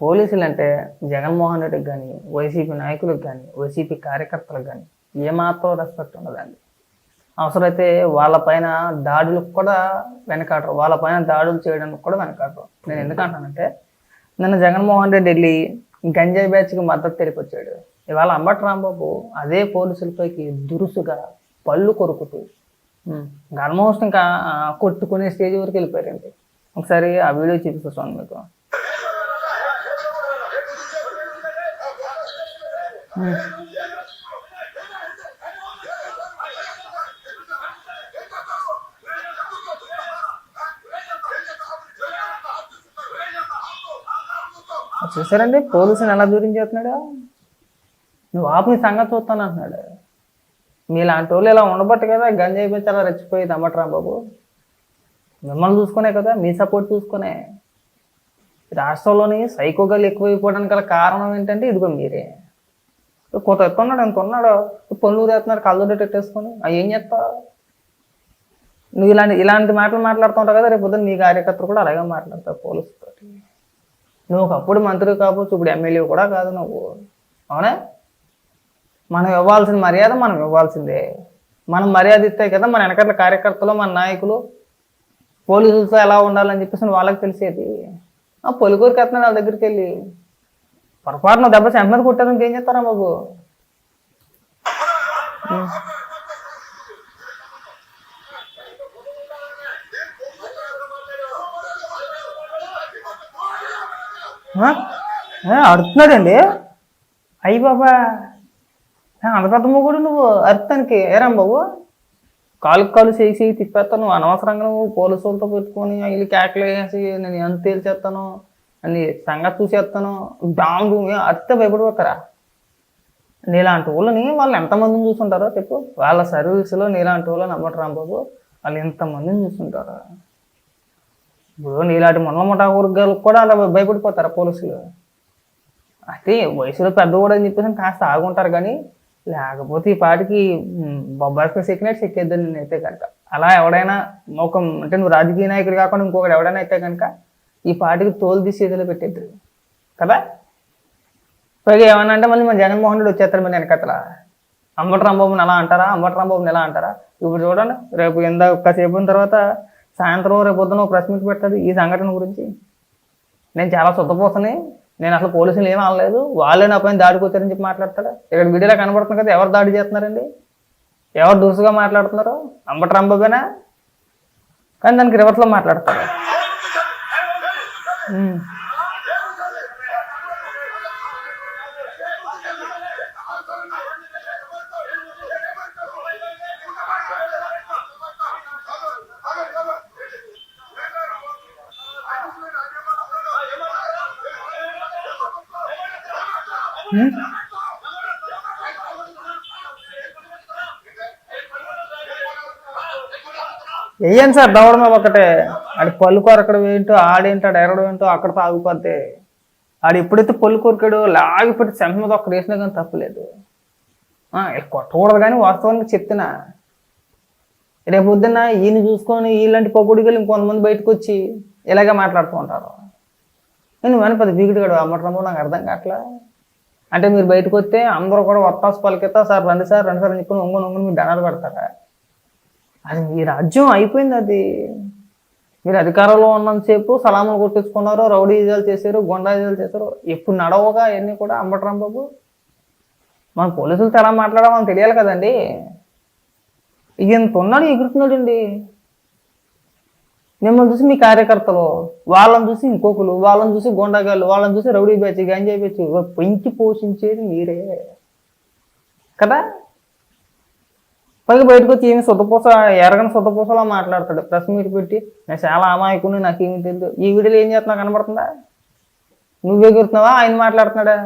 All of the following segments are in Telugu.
పోలీసులు అంటే జగన్మోహన్ రెడ్డికి కానీ వైసీపీ నాయకులకు కానీ వైసీపీ కార్యకర్తలకు కానీ ఏమాత్రం రెస్పెక్ట్ ఉండదండి. అవసరమైతే వాళ్ళ పైన దాడులకు కూడా వెనకాడరు. వాళ్ళ పైన దాడులు చేయడానికి కూడా వెనకాడరు. నేను ఎందుకంటానంటే నిన్న జగన్మోహన్ రెడ్డి వెళ్ళి గంజాయి బ్యాచ్కి మద్దతు తెలిపొచ్చాడు ఇవాళ అంబటి రాంబాబు అదే పోలీసులపైకి దురుసుగా పళ్ళు కొరుకుతూ ఆల్మోస్ట్ ఇంకా కొట్టుకునే స్టేజ్ వరకు వెళ్ళిపోయారండి. ఒకసారి ఆ వీడియో చూపిస్తాను మీకు. చూసారండి? పోలీసుని ఎలా దూరం చేస్తున్నాడు? నువ్వు ఆపు నీ సంగతి చూస్తాను అంటున్నాడు. మీలాంటి వాళ్ళు ఇలా ఉండబట్టు కదా గంజాయి పెంచి అలా రెచ్చిపోయేది అమ్మటరా బాబు. మిమ్మల్ని చూసుకునే కదా మీ సపోర్ట్ చూసుకునే. రాష్ట్రంలోని సైకోగాలు ఎక్కువైపోవడానికి గల కారణం ఏంటంటే ఇదిగో మీరే. కొత్త ఎత్తున్నాడు ఎంత ఉన్నాడు పనులు చేస్తున్నాడు కళ్ళు పెట్టేసుకొని అవి ఏం చేస్తావు నువ్వు ఇలాంటి ఇలాంటి మాటలు మాట్లాడుతుంటావు కదా రేపు పొద్దున్న నీ కార్యకర్తలు కూడా అలాగే మాట్లాడతావు పోలీసుతో నువ్వు ఒకప్పుడు మంత్రి కావచ్చు ఇప్పుడు ఎమ్మెల్యే కూడా కాదు నువ్వు. అవునా? మనం ఇవ్వాల్సిన మర్యాద మనం ఇవ్వాల్సిందే. మనం మర్యాద ఇస్తే కదా మన వెనకట్ల కార్యకర్తలు మన నాయకులు పోలీసులతో ఎలా ఉండాలని చెప్పేసి వాళ్ళకి తెలిసేది. ఆ పొలికూరికి వెళ్తున్నాడు వాళ్ళ దగ్గరికి వెళ్ళి. పొరపాటున దెబ్బ సెంపది కొట్టారు ఇంకేం చేస్తారా బాబు? అడుగుతున్నాడండి? అయ్యి బాబా. ఆ, అంత పెద్ద నువ్వు అర్థానికి ఏరాం బాబు? కాలు కాలు చేసి తిప్పేస్తాను. అనవసరంగా నువ్వు పోలీసులతో పెట్టుకొని వీళ్ళు కేకలు వేసి నేను ఎంత తేల్చేస్తాను అని సంగతి చూసేస్తాను డామ్ భూమి అర్థ భయపడిపోతారా? నీలాంటి వాళ్ళని వాళ్ళు ఎంతమందిని చూసుంటారో చెప్పు. వాళ్ళ సర్వీసులో నీలాంటి వాళ్ళని నమ్మటం బాబు. వాళ్ళు ఎంతమందిని చూసుంటారా? ఇప్పుడు నీలాంటి మొన్న ముఠా వర్గాలకు కూడా అలా భయపడిపోతారా పోలీసులు? అయితే వయసులో పెద్ద కూడా అని చెప్పేసి కాస్త ఆగుంటారు కానీ లేకపోతే ఈ పాటికి బొబ్బాయికి సెక్కినట్టు సెక్కేద్దని నేనైతే కనుక అలా ఎవడైనా ఒక అంటే నువ్వు రాజకీయ నాయకుడు కాకుండా ఇంకొకటి ఎవడైనా అయితే కనుక ఈ పాటికి తోలు తీసి ఏదో పెట్టేద్దరు కదా? పైగా ఏమన్నా అంటే మళ్ళీ మన జగన్మోహన్ రెడ్డి వచ్చేస్తారు మన వెనకతల. అంబటి రాంబాబుని అలా అంటారా? అంబటి రాంబాబుని ఎలా అంటారా? ఇప్పుడు చూడండి రేపు ఎంత కాసేపు తర్వాత సాయంత్రం రేపు పొద్దున ఒక ప్రెస్ మీట్ పెడతాడు ఈ సంఘటన గురించి. నేను చాలా శుద్ధపోసని నేను అసలు పోలీసులు ఏం అనలేదు. వాళ్ళే నా పైన దాడికి వచ్చారని చెప్పి మాట్లాడతాడు? ఇక్కడ వీడియోలో కనబడుతుంది కదా ఎవరు దాడి చేస్తున్నారండి? ఎవరు దురుసుగా మాట్లాడుతున్నారు? అంబటి రాంబాబేనా? కానీ దానికి రివర్స్లో మాట్లాడతారు వేయండి సార్ దవడం ఒకటే? ఆడు పళ్ళు కొరకడం ఏంటో ఆడేంటో ఆడు ఎరగడం ఏంటో అక్కడ ఆగిపోతే ఆడు ఎప్పుడైతే పళ్ళు కొరికాడో లాగిపోతే చెంప మీద ఒక్కడ వేసినా కానీ తప్పలేదు. ఇలా కొట్టకూడదు కానీ వాస్తవానికి చెప్తున్నా. రేపు పొద్దున్న ఈయన చూసుకొని ఇలాంటి పొగుడిగలు ఇంకొంతమంది బయటకు వచ్చి ఇలాగే మాట్లాడుతూ ఉంటారు. నేను వెన పెద్ద బీగుడుగాడు అమ్మటంలో నాకు అర్థం కావట్లా అంటే మీరు బయటకు వస్తే అందరూ కూడా వత్తాసు పలికితా సార్ రండి సార్ రండి సార్ అని చెప్పి ఒంగుని ఒంగుని మీరు దండాలు పెడతారా? అది మీ రాజ్యం అయిపోయింది అది. మీరు అధికారంలో ఉన్నంతసేపు సలాములు కొట్టించుకున్నారు రౌడీజాలు చేశారు గుండాజాలు చేశారు. ఎప్పుడు నడవగా అవన్నీ కూడా అంబటరాం బాబు? మన పోలీసులతో ఎలా మాట్లాడాలో మనకు తెలియాలి కదండి. ఇంత ఉన్నాడు ఎగురుతున్నాడు మిమ్మల్ని చూసి మీ కార్యకర్తలు వాళ్ళని చూసి ఇంకొకరు వాళ్ళని చూసి గుండాగాళ్ళు వాళ్ళని చూసి రౌడీ బ్యాచ్ గంజాయి బ్యాచ్ పెంచి పోషించేది మీరే. కదా? పైగా బయటకు వచ్చి ఏమి సొద్దపూస ఎరగని సొద్దపూసలా మాట్లాడతాడు. ప్రెస్ మీట్ పెట్టి నేను చాలా అమాయకుని నాకేమి తెలియదు ఈ వీడియోలో ఏం చేస్తున్నా కనబడుతుందా? నువ్వు ఎగురుతున్నావా? ఆయన మాట్లాడుతున్నాడా?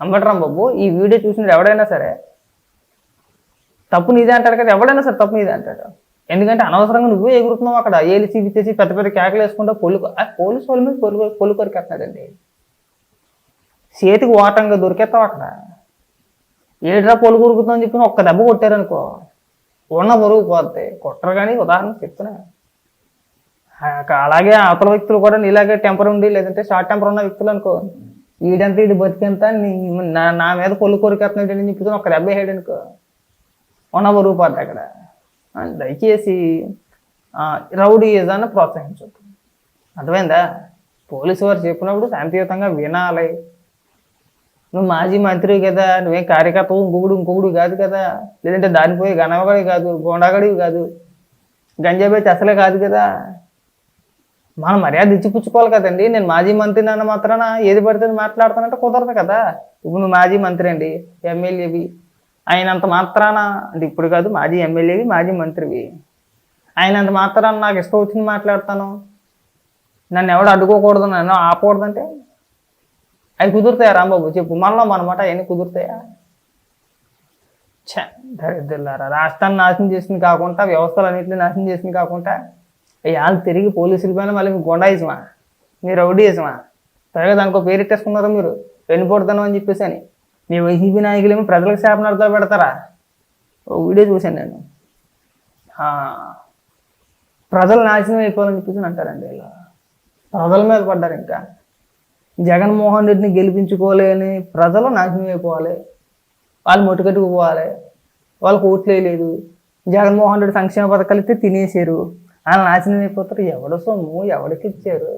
అంబటరాం బాబు ఈ వీడియో చూసినప్పుడు ఎవడైనా సరే తప్పు నీదే అంటాడు కదా ఎవడైనా సరే తప్పు నీదే అంటాడు. ఎందుకంటే అనవసరంగా నువ్వే ఎగురుతున్నావు అక్కడ. ఏలి చూపించేసి పెద్ద పెద్ద కేకలు వేసుకుంటా పొలు పోలీసు వాళ్ళ మీద పొలు పొలు కొరికేస్తున్నాడండి. చేతికి ఓటంగా దొరికేస్తావు అక్కడ? ఏడ్రా పొలు కొరుకుతుందని చెప్పి ఒక్క దెబ్బ కొట్టారనుకో. ఉన్న పొరుగు పోద్ది. కొట్టరు కానీ ఉదాహరణ చెప్తున్నా. అలాగే అవతల వ్యక్తులు కూడా నీలాగే టెంపర్ ఉండి లేదంటే షార్ట్ టెంపర్ ఉన్న వ్యక్తులు అనుకో వీడంతా ఇది బతికెంత నీ- నా నా మీద కొల్లు కొరికెత్తున్నాడు అని చెప్పి ఒక దెబ్బ వేయడు అనుకో ఉన్న బరువు పోద్ది అక్కడ. దయచేసి రౌడీ ఏదైనా ప్రోత్సహించద్దు. అర్థమైందా? పోలీసు వారు చెప్పినప్పుడు శాంతియుతంగా వినాలి. నువ్వు మాజీ మంత్రి కదా నువ్వేం కార్యకర్తవు ఇంకొకడు ఇంకొకడు కాదు కదా. లేదంటే దానిపోయి గణవగడి కాదు గోండాగడివి కాదు. గంజాబేచి అసలే కాదు కదా. మనం మర్యాద ఇచ్చిపుచ్చుకోవాలి కదండి. నేను మాజీ మంత్రిని అన్న మాత్రాన ఏది పడితే మాట్లాడతానంటే మాట్లాడుతానంటే కుదరదు కదా. ఇప్పుడు నువ్వు మాజీ మంత్రి అండి ఎమ్మెల్యేవి. ఆయనంత మాత్రాన అంటే ఇప్పుడు కాదు మాజీ ఎమ్మెల్యేవి మాజీ మంత్రివి. ఆయనంత మాత్రాన నాకు ఇష్టం వచ్చింది మాట్లాడతాను. నన్ను ఎవడు అడ్డుకోకూడదు నన్ను ఆపకూడదంటే అవి కుదురుతాయా రాంబాబు? చెప్పు. మనలో మనమాట అవన్నీ కుదురుతాయా? ఛ దరిద్రులారా. రాష్ట్రాన్ని నాశనం చేసింది కాకుండా వ్యవస్థలన్నింటినీ నాశనం చేసింది కాకుండా వాళ్ళు తిరిగి పోలీసుల పైన మళ్ళీ మీకు గుండాయిసమా మీరు రౌడీయిసమా త్వరగా దానికో పేరు ఇట్టేసుకున్నారు మీరు? వెన్నుపోడుతాను అని చెప్పేసి అని. మీ వైసీపీ నాయకులేమో ప్రజలకు శాపనార్థాలు పెడతారా? ఓ వీడియో చూశాను నేను. ప్రజలు నాశనం అయిపోవాలని చెప్పేసి అంటారండి వీళ్ళు. ప్రజల మీద పడ్డారు ఇంకా. జగన్మోహన్ రెడ్డిని గెలిపించుకోలేని ప్రజలు నాశనం అయిపోవాలి. వాళ్ళు ముట్టుకట్టుకుపోవాలి వాళ్ళకి ఓట్లు వేయలేదు. జగన్మోహన్ రెడ్డి సంక్షేమ పథకాలు ఇస్తే తినేసారు వాళ్ళు నాశనం అయిపోతారు. ఎవడ సొమ్ము? ఎవడికి ఇచ్చారు?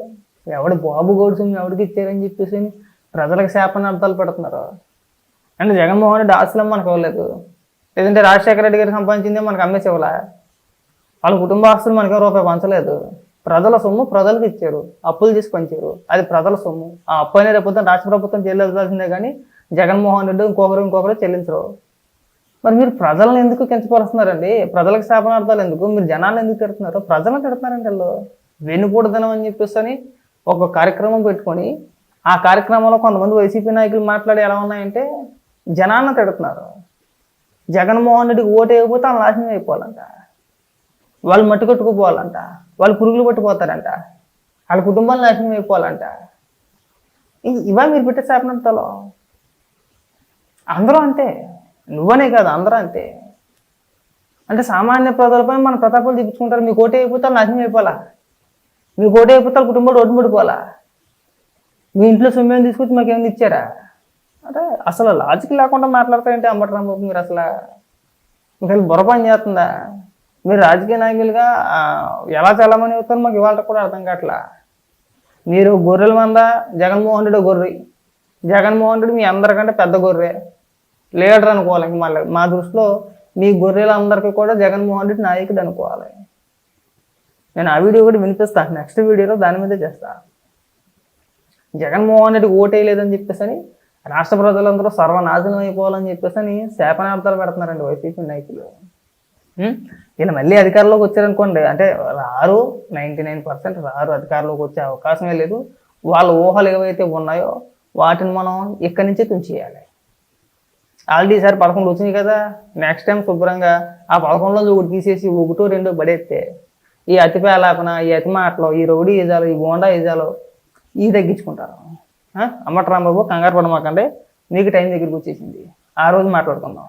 ఎవడు బాబు గౌడ్ సొమ్ము ఎవడికి ఇచ్చారని చెప్పేసి ప్రజలకు శాపనార్థాలు పెడుతున్నారు. అంటే జగన్మోహన్ రెడ్డి ఆశలం మనకు ఇవ్వలేదు. లేదంటే రాజశేఖర రెడ్డి గారికి సంపాదించిందే మనకు అమ్మేసి ఇవ్వలే? వాళ్ళ కుటుంబ ఆస్తులు మనకి రూపాయి పంచలేదు. ప్రజల సొమ్ము ప్రజలకు ఇచ్చారు. అప్పులు చేసి పంచారు. అది ప్రజల సొమ్ము. ఆ అప్పు అనేది ప్రభుత్వం రాష్ట్ర ప్రభుత్వం చెల్లించాల్సిందే కానీ జగన్మోహన్ రెడ్డి ఇంకొకరు ఇంకొకరు చెల్లించరు. మరి మీరు ప్రజలను ఎందుకు కించపరుస్తున్నారండి? ప్రజలకు శాపనార్థాలు ఎందుకు? మీరు జనాలను ఎందుకు తిడుతున్నారు? ప్రజలను తిడుతున్నారండి వాళ్ళు. వెనుకూడదనం అని చెప్పేసి అని ఒక కార్యక్రమం పెట్టుకొని ఆ కార్యక్రమంలో కొంతమంది వైసీపీ నాయకులు మాట్లాడి ఎలా ఉన్నాయంటే జనాలను తిడుతున్నారు. జగన్మోహన్ రెడ్డికి ఓటు వేయకపోతే ఆ నాశనం అయిపోవాలంట. వాళ్ళు మట్టి కొట్టుకుపోవాలంట. వాళ్ళు పురుగులు పట్టిపోతారంట వాళ్ళ కుటుంబాలు నాశనం అయిపోవాలంట. ఇవా మీరు పెట్టే శాపనంతలో అందరూ అంతే. నువ్వనే కాదు అందరూ అంతే. అంటే సామాన్య ప్రజలపై మన ప్రతాపాలు చూపించుకుంటారు. మీకు ఓటే అయిపోతారు నాశనం అయిపోవాలా? మీకు ఓటే అయిపోతారు కుటుంబాలు ఓటు పడిపోవాలా మీ ఇంట్లో సొమ్మేం తీసుకొచ్చి మాకేమైనా ఇచ్చారా? అంటే అసలు లాజిక్ లేకుండా మాట్లాడతారంటే అంబటరామ్ మీరు అసలు. మీకు బుర్ర పని చేస్తుందా? మీరు రాజకీయ నాయకులుగా ఎలా చల్లమని అవుతారో మాకు ఇవాళ కూడా అర్థం కావట్లా? మీరు గొర్రెల మంద జగన్మోహన్ రెడ్డి గొర్రె. జగన్మోహన్ రెడ్డి మీ అందరికంటే పెద్ద గొర్రె. లీడర్ అనుకోవాలి మళ్ళీ. మా దృష్టిలో మీ గొర్రెలందరికీ కూడా జగన్మోహన్ రెడ్డి నాయకుడు అనుకోవాలి. నేను ఆ వీడియో కూడా వినిపిస్తాను నెక్స్ట్ వీడియోలో దాని మీదే చేస్తా. జగన్మోహన్ రెడ్డి ఓటేయలేదని చెప్పేసి అని రాష్ట్ర ప్రజలందరూ సర్వనాశనం అయిపోవాలని చెప్పేసి అని శాపనార్థాలు పెడుతున్నారండి వైసీపీ నాయకులు. వీళ్ళు మళ్ళీ అధికారంలోకి వచ్చారనుకోండి అంటే రారు నైంటీ నైన్ పర్సెంట్ రారు అధికారంలోకి వచ్చే అవకాశమే లేదు. వాళ్ళ ఊహలు ఏవైతే ఉన్నాయో వాటిని మనం ఇక్కడి నుంచే తుంచేయాలి. ఆల్రెడీ ఈసారి పదకొండు వచ్చినాయి కదా నెక్స్ట్ టైం శుభ్రంగా ఆ పదకొండులో ఒకటి తీసేసి ఒకటో రెండో పడేస్తే ఈ అతి పేలాపన ఈ అతి మాటలు ఈ రౌడీ ఈజాలు ఈ గోండా ఈజాలు ఇవి తగ్గించుకుంటారు. అమ్మట రాంబాబు కంగారు పడమాకండి మీకు టైం దగ్గరికి వచ్చేసింది. ఆ రోజు మాట్లాడుకుందాం.